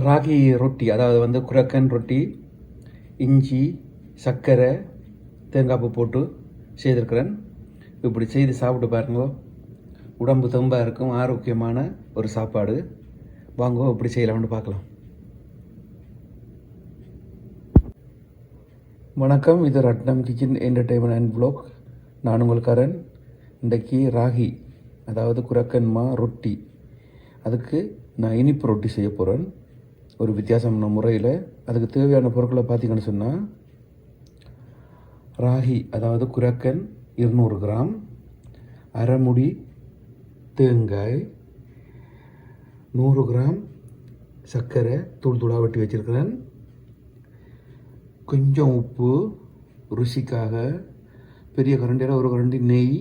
ராகி ரொட்டி அதாவது வந்து குரக்கன் ரொட்டி இஞ்சி சர்க்கரை தேங்காய் பூ போட்டு செய்திருக்கிறேன். இப்படி செய்து சாப்பிட்டு பாருங்கோ. உடம்பு தெம்பாக இருக்கும் ஆரோக்கியமான ஒரு சாப்பாடு. வாங்கோ இப்படி செய்யலாம்னு பார்க்கலாம். வணக்கம் இது Ratnam kitchen entertainment and blog நான் உங்கள் கரண். இன்றைக்கி ராகி அதாவது குரக்கன்மா ரொட்டி. அதுக்கு நான் இனிப்பு ரொட்டி செய்ய போகிறேன் ஒரு வித்தியாசமான முறையில் அதுக்கு தேவையான பொருட்களை பார்த்தீங்கன்னு சொன்னால் ராகி அதாவது குரக்கன் இருநூறு கிராம் அரைமுடி தேங்காய் நூறு கிராம் சர்க்கரை தூள் தூளாக வெட்டி வச்சுருக்கிறேன். கொஞ்சம் உப்பு ருசிக்காக பெரிய கரண்டியில் ஒரு கரண்டி நெய்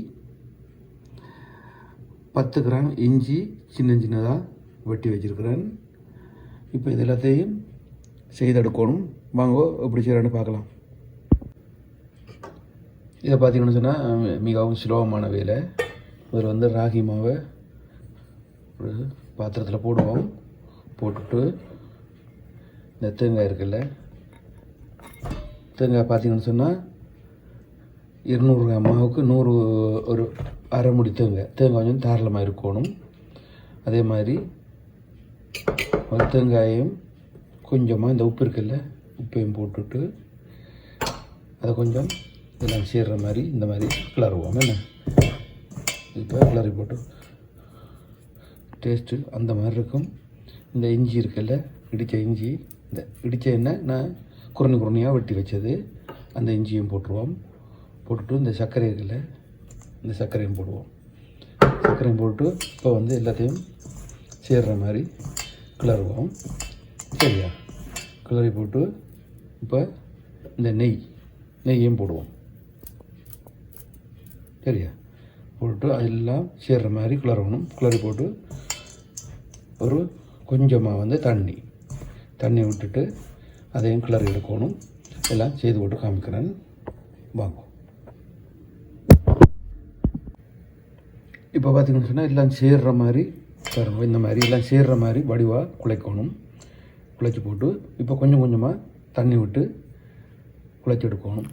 பத்து கிராம் இஞ்சி சின்ன சின்னதாக வெட்டி வச்சுருக்கிறேன். இப்போ இது எல்லாத்தையும் செய்தெடுக்கணும். வாங்க எப்படி செய்கிறேன்னு பார்க்கலாம். இதை பார்த்தீங்கன்னு சொன்னால் மிகவும் சுலபமான வேலை. இதில் வந்து ராகி மாவை ஒரு பாத்திரத்தில் போடுவோம். போட்டுட்டு இந்த தேங்காய் இருக்குல்ல தேங்காய் பார்த்தீங்கன்னு சொன்னால் இருநூறு கிராம் மாவுக்கு நூறு ஒரு அரை முடி தேங்காய். தேங்காய் கொஞ்சம் தாராளமாக இருக்கணும். அதே மாதிரி ஒரு கொஞ்சமாக இந்த உப்பு இருக்குல்ல உப்பையும் போட்டுட்டு அதை கொஞ்சம் இதெல்லாம் சேர்ற மாதிரி இந்த மாதிரி கிளறுவோம். என்ன? இப்போ கிளறி போட்டு டேஸ்ட்டு அந்த மாதிரி இருக்கும். இந்த இஞ்சி இருக்குல்ல இடித்த இஞ்சி இந்த இடித்த எண்ணெய் நான் குறணி குறணியாக வெட்டி வச்சது. அந்த இஞ்சியும் போட்டுருவோம். போட்டுட்டு இந்த சர்க்கரை இருக்குல்ல இந்த சர்க்கரையும் போடுவோம். சர்க்கரையும் போட்டு இப்போ வந்து எல்லாத்தையும் சேர்ற மாதிரி கிளறுவோம் சரியா? கிளறி போட்டு இப்போ இந்த நெய் நெய்யும் போடுவோம். சரியா? போட்டு அதெல்லாம் சேர்ற மாதிரி கிளறணும் கிளறி போட்டு ஒரு கொஞ்சமாக வந்து தண்ணி தண்ணி விட்டுட்டு அதையும் கிளறி எடுக்கணும். எல்லாம் செய்து போட்டு காமிக்கிறேன். வாங்க. இப்போ பார்த்திங்கன்னு சொன்னால் எல்லாம் சேர்ற மாதிரி பாருங்க இந்த மாதிரி எல்லாம் சேர்கிற மாதிரி வடிவாக குழைக்கணும். குழைச்சி போட்டு இப்போ கொஞ்சம் கொஞ்சமாக தண்ணி விட்டு குழைச்சி எடுக்கணும்.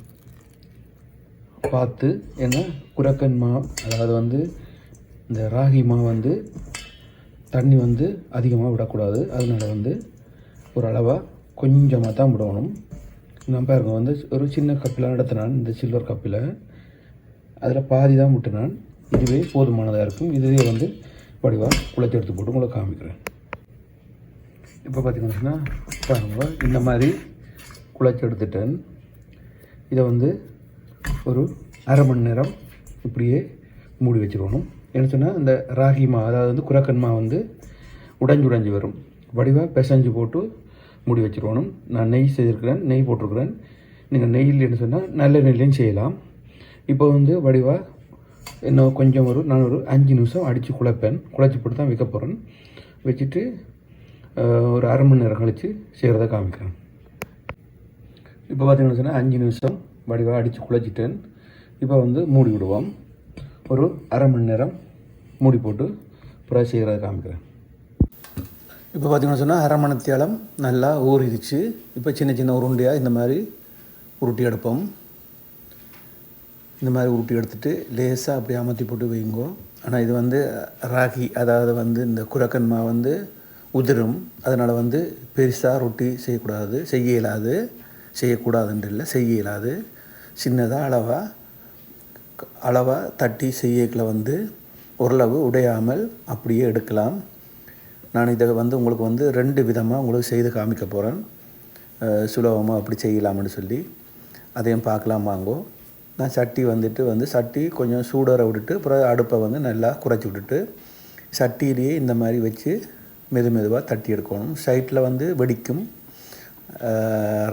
பார்த்து ஏன்னா குரக்கன் மா அதாவது வந்து இந்த ராகி மா வந்து தண்ணி வந்து அதிகமாக விடக்கூடாது. அதனால வந்து ஒரு அளவாக கொஞ்சமாக தான் விடணும். நான் பாருங்க வந்து ஒரு சின்ன கப்பில் நடத்தினான் இந்த சில்வர் கப்பில். அதில் பாதி தான் விட்டுனான். இதுவே போதுமானதாக இருக்கும். இதுவே வந்து வடிவாக குளத்தை எடுத்து போட்டு உங்களை காமிக்கிறேன். இப்போ பார்த்தீங்கன்னா பாருங்க இந்த மாதிரி குளத்தை எடுத்துட்டேன். இதை வந்து ஒரு அரை மணி நேரம் இப்படியே மூடி வச்சுருக்கணும். என்ன சொன்னால் இந்த ராகி மா அதாவது வந்து குரக்கன் மா வந்து உடைஞ்சு உடைஞ்சு வரும். வடிவாக பிசைஞ்சு போட்டு மூடி வச்சுருக்கணும். நான் நெய் செய்திருக்கிறேன் நெய் போட்டிருக்கிறேன். நீங்கள் நெய்யில் என்ன சொன்னால் நல்ல நெல்லையும் செய்யலாம். இப்போ வந்து வடிவாக இன்னும் கொஞ்சம் ஒரு நான் ஒரு அஞ்சு நிமிஷம் அடித்து குழப்பேன். குழச்சி போட்டு தான் வைக்க போகிறேன் வச்சுட்டு ஒரு அரை மணி நேரம் கழித்து செய்கிறத காமிக்கிறேன். இப்போ பார்த்தீங்கன்னு சொன்னால் அஞ்சு நிமிஷம் வடிவாக அடித்து குழச்சிட்டேன். இப்போ வந்து மூடி விடுவோம். ஒரு அரை மணி நேரம் மூடி போட்டு அப்புறம் செய்கிறத காமிக்கிறேன். இப்போ பார்த்தீங்கன்னு சொன்னால் அரை மணித்தியாலம் நல்லா ஊறிடுச்சு. இப்போ சின்ன சின்ன உருண்டையாக இந்த மாதிரி உருட்டி எடுப்போம். இந்த மாதிரி உருட்டி எடுத்துட்டு லேசாக அப்படியே அமர்த்தி போட்டு வைங்கோ. ஆனால் இது வந்து ராகி அதாவது வந்து இந்த குரக்கன்மா வந்து உதிரும். அதனால் வந்து பெருசாக ரொட்டி செய்யக்கூடாது. செய்ய இயலாது. செய்யக்கூடாதுன்ற இல்லை செய்ய இயலாது. சின்னதாக அளவாக அளவாக தட்டி செய்யக்கில் வந்து ஓரளவு உடையாமல் அப்படியே எடுக்கலாம். நான் இதை வந்து உங்களுக்கு வந்து ரெண்டு விதமாக உங்களுக்கு செய்து காமிக்க போகிறேன் சுலபமாக அப்படி செய்யலாம்னு சொல்லி. அதையும் பார்க்கலாம் வாங்கோ நான் சட்டி வந்துட்டு வந்து சட்டி கொஞ்சம் சூடற விட்டுட்டு அப்புறம் அடுப்பை வந்து நல்லா குறைச்சி விட்டுட்டு சட்டியிலேயே இந்த மாதிரி வச்சு மெது மெதுவாக தட்டி எடுக்கணும். சைட்டில் வந்து வெடிக்கும்.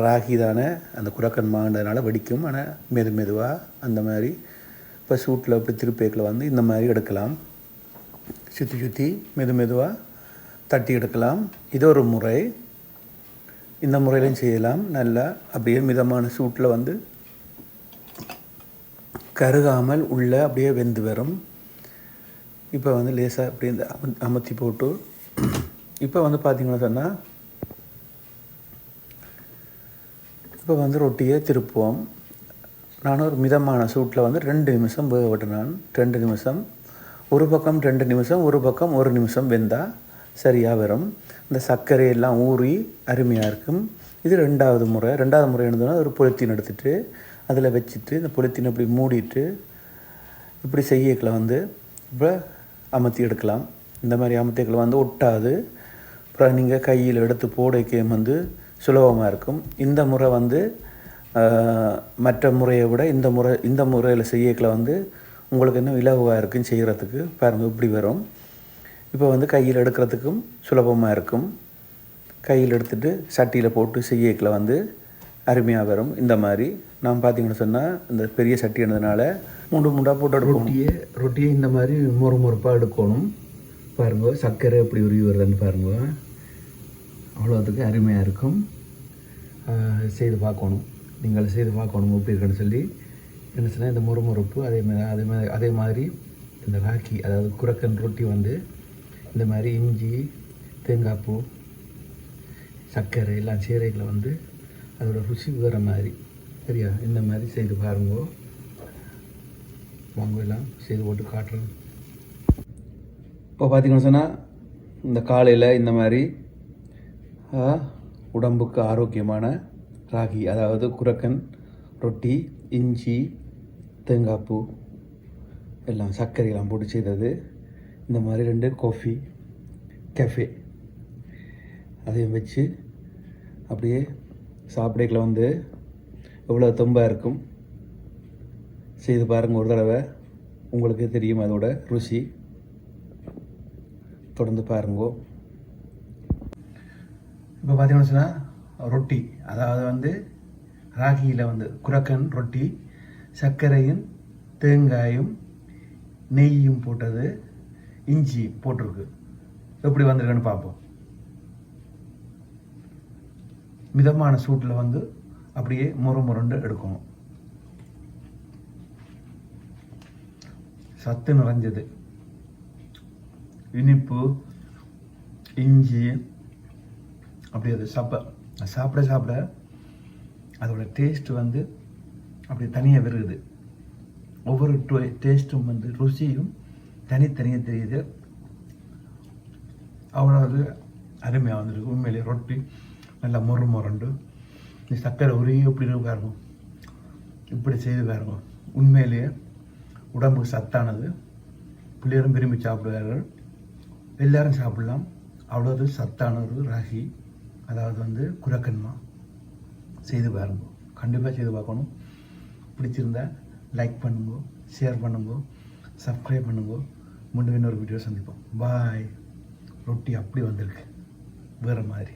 ராகி தானே அந்த குரக்கன் மாண்டதுனால வெடிக்கும். ஆனால் மெது மெதுவாக அந்த மாதிரி இப்போ சூட்டில் இப்படி திருப்பேக்கில் வந்து இந்த மாதிரி எடுக்கலாம். சுற்றி சுற்றி மெது மெதுவாக தட்டி எடுக்கலாம். இது ஒரு முறை. இந்த முறையிலையும் செய்யலாம். நல்லா அப்படியே மிதமான சூட்டில் வந்து கருகாமல் உள்ளே அப்படியே வெந்து வரும். இப்போ வந்து லேசாக அப்படியே இந்த அமர்த்தி போட்டு இப்போ வந்து பார்த்திங்கன்னா சொன்னால் இப்போ வந்து ரொட்டியை திருப்புவோம். நான் ஒரு மிதமான சூட்டில் வந்து ரெண்டு நிமிஷம் வேக விட்டினான் ரெண்டு நிமிஷம். ஒரு பக்கம் ரெண்டு நிமிஷம் ஒரு பக்கம் ஒரு நிமிஷம் வெந்தால் சரியாக வரும். இந்த சர்க்கரையெல்லாம் ஊறி அருமையாக இருக்கும். இது ரெண்டாவது முறை. ரெண்டாவது முறை என்னதுன்னா ஒரு பொலித்தீன் எடுத்துகிட்டு அதில் வச்சுட்டு இந்த பொலித்தீன் இப்படி மூடிட்டு இப்படி செய்யக்களை வந்து இப்போ அமர்த்தி எடுக்கலாம். இந்த மாதிரி அமர்த்தியக்களை வந்து ஒட்டாது. அப்புறம் நீங்கள் கையில் எடுத்து போடைக்கே வந்து சுலபமாக இருக்கும். இந்த முறை வந்து மற்ற முறையை விட இந்த முறை இந்த முறையில் செய்யக்களை வந்து உங்களுக்கு இன்னும் இலகுவாக இருக்கும் செய்கிறதுக்கு பாருங்கள் இப்படி வரும். இப்போ வந்து கையில் எடுக்கிறதுக்கும் சுலபமாக இருக்கும். கையில் எடுத்துகிட்டு சட்டியில் போட்டு செய்யக்களை வந்து அருமையாக வரும். இந்த மாதிரி. நான் பார்த்தீங்கன்னு சொன்னால் இந்த பெரிய சட்டி இருந்ததுனால மூண்டு மூண்டாக போட்டு ரொட்டியை ரொட்டியை இந்த மாதிரி மொறு மொறுப்பாக எடுக்கணும். பாருங்க சர்க்கரை எப்படி உருவி வருதுன்னு பாருங்க. அவ்வளோத்துக்கு அருமையாக இருக்கும். செய்து பார்க்கணும். நீங்கள் செய்து பார்க்கணும் எப்படி இருக்குன்னு சொல்லி. என்ன சொன்னால் இந்த முறுமுறுப்பு அதே மாதிரி அதே மாதிரி அதே மாதிரி இந்த ராக்கி அதாவது குரக்கன் ரொட்டி வந்து இந்த மாதிரி இஞ்சி தேங்காய் பூ சர்க்கரை எல்லாம் சீரைகளை வந்து அதோட ருசி வேறு மாதிரி. சரியா? இந்த மாதிரி செய்து பாருங்க. வாங்க எல்லாம் செய்து போட்டு காட்டுறேன் இப்போ பார்த்திங்கன்னு சொன்னால் இந்த காலையில் இந்த மாதிரி உடம்புக்கு ஆரோக்கியமான ராகி அதாவது குரக்கன் ரொட்டி இஞ்சி தேங்காய்ப்பூ எல்லாம் சர்க்கரையெல்லாம் போட்டு செய்தது. இந்த மாதிரி ரெண்டு காஃபி கெஃபே அதையும் வச்சு அப்படியே சாப்பிடைக்கில் வந்து எவ்வளோ தும்பாக இருக்கும்? செய்து பாருங்கள் ஒரு தடவை. உங்களுக்கு தெரியும் அதோட ருசி. தொடர்ந்து பாருங்கோ. இப்போ பார்த்தீங்கன்னு சொன்னால் ரொட்டி. அதாவது வந்து ராகியில் வந்து குரக்கன் ரொட்டி சர்க்கரையும் தேங்காயும் நெய்யும் போட்டது இஞ்சி போட்டிருக்கு. எப்படி வந்திருக்குன்னு பார்ப்போம். மிதமான சூட்டில் வந்து அப்படியே முறு முரண்டு எடுக்கணும். சத்து நிறைஞ்சது. இனிப்பு இஞ்சி அப்படி அது சாப்பிட சாப்பிட சாப்பிட அதோட டேஸ்ட் வந்து அப்படி தனியாக வருகுது. ஒவ்வொரு டேஸ்ட்டும் வந்து ருசியும் தனித்தனியாக தெரியுது. அவ்வளோ அது அருமையாக வந்துருக்கு. உண்மையிலேயே ரொட்டி நல்லா மொறு மொரண்டு இந்த சக்கரை உருகி இப்படி பாருங்க. இப்படி செய்து பாருங்க. உண்மையிலேயே உடம்புக்கு சத்தானது. பிள்ளைகளும் விரும்பி சாப்பிடுவார்கள். எல்லாரும் சாப்பிடலாம். அவ்வளோ சத்தானது ராகி. அதாவது வந்து குரக்கன்மா செய்து பாருங்க. கண்டிப்பாக செய்து பார்க்கணும். பிடிச்சிருந்தா லைக் பண்ணுங்க ஷேர் பண்ணுங்க சப்ஸ்கிரைப் பண்ணுங்க. மீண்டும் இன்னொரு வீடியோ சந்திப்போம். பாய் ரொட்டி அப்படி வந்திருக்கு. வேறு மாதிரி.